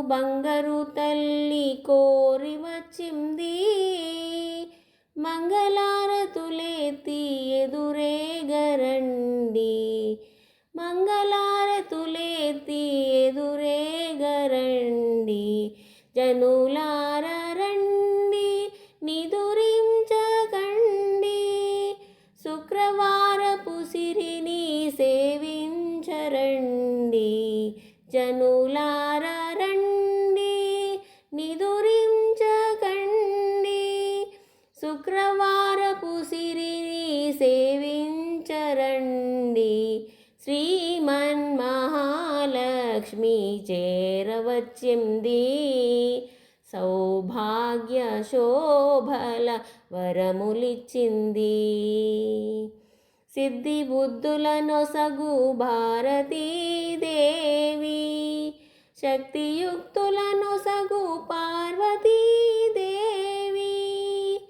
బంగారు తల్లి కోరి వచ్చింది. మంగళారతులేతి ఎదురేగరండి మంగళారతులేతి ఎదురేగరండి గరండి. రండి నిదురించకండి. శుక్రవారపు సిరిని సేవించరండి. జనులార వచ్చింది. సౌభాగ్య శోభల వరములిచ్చింది. సిద్ధి బుద్ధుల నొసగు భారతీదేవి శక్తియుక్తుల నొసగు పార్వతీదేవి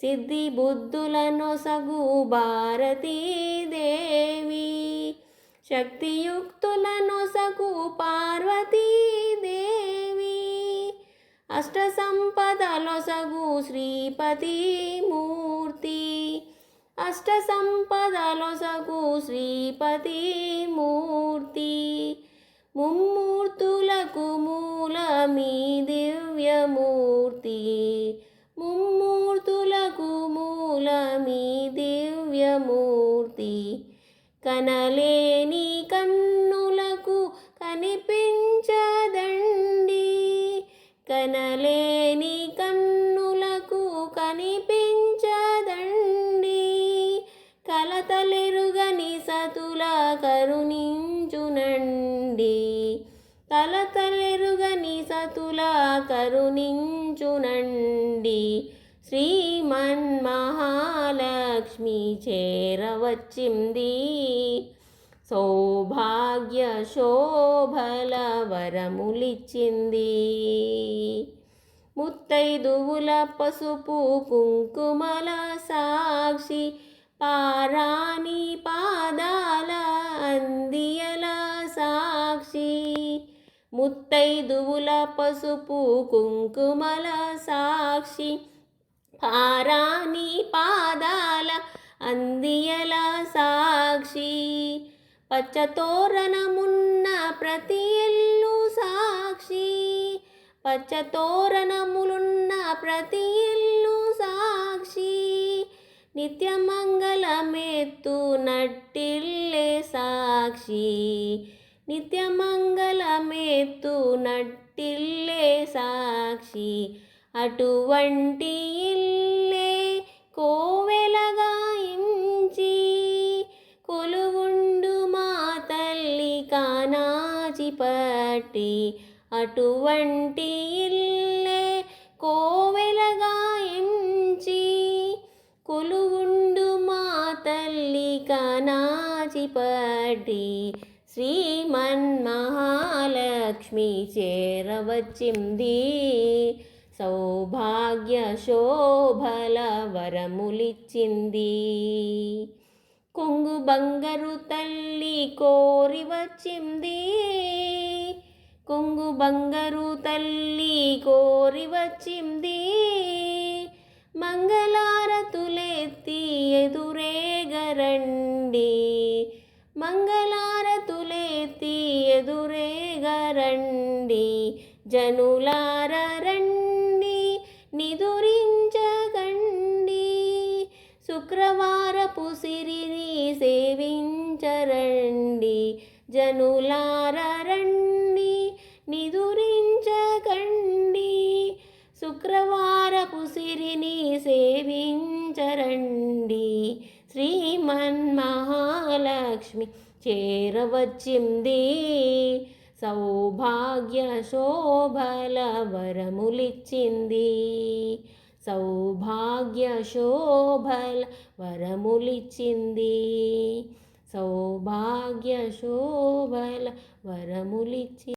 సిద్ధి బుద్ధుల నొసగు భారతీదేవి శక్తియుక్తులను సకు పార్వతీదేవి. అష్ట సంపదలొసగు శ్రీపతి మూర్తి అష్ట సంపదలొసగు శ్రీపతి మూర్తి ముమ్మూర్తులకు మూల మీ దివ్యమూర్తి. ముమ్మూర్తులకు మూల మీ దివ్యమూర్తి. కనలేని కన్నులకు కనిపించదండి. కనలేని కన్నులకు కనిపించదండి. కలతలెరుగని సతుల కరుణించునండి. కలతలెరుగని సతుల కరుణించునండి. లక్ష్మి చేరవచ్చింది. సౌభాగ్య శోభల వరములిచ్చింది ముత్తైదువుల పసుపు కుంకుమల సాక్షి పారాణి పాదాల అందియల సాక్షి. ముత్తైదువుల పసుపు కుంకుమల సాక్షి పారాణి పా అందియలా సాక్షి. పచ్చతోరణమున్న ప్రతి ఇల్లు సాక్షి. పచ్చతోరణములున్న ప్రతి ఇల్లు సాక్షి. నిత్యమంగళమెత్తు నట్టిల్లే సాక్షి. నిత్యమంగళమెత్తు నట్టిల్లే సాక్షి. అటువంటి ఇల్లు పట్టి అటువంటి ఇల్లే కోవెలగా ఎంచి కొలువుండు మా తల్లి కనాచిపటి శ్రీమన్మహాలక్ష్మి చేరవచ్చింది. సౌభాగ్య శోభల వరములిచ్చింది. కొంగు బంగరు తల్లి కోరి వచ్చింది కొంగు బంగారు తల్లి కోరి వచ్చింది. మంగళారతులెత్తి ఎదురేగరండి. మంగళారతులెత్తి ఎదురేగరండి. జనులార రండి నిదురించకండి. శుక్రవారపు సిరిని సేవించరండి. జనులార మహాలక్ష్మి చేరవచ్చింది. సౌభాగ్య శోభల వరములిచ్చింది సౌభాగ్య శోభల వరములిచ్చింది సౌభాగ్య శోభల వరములిచ్చింది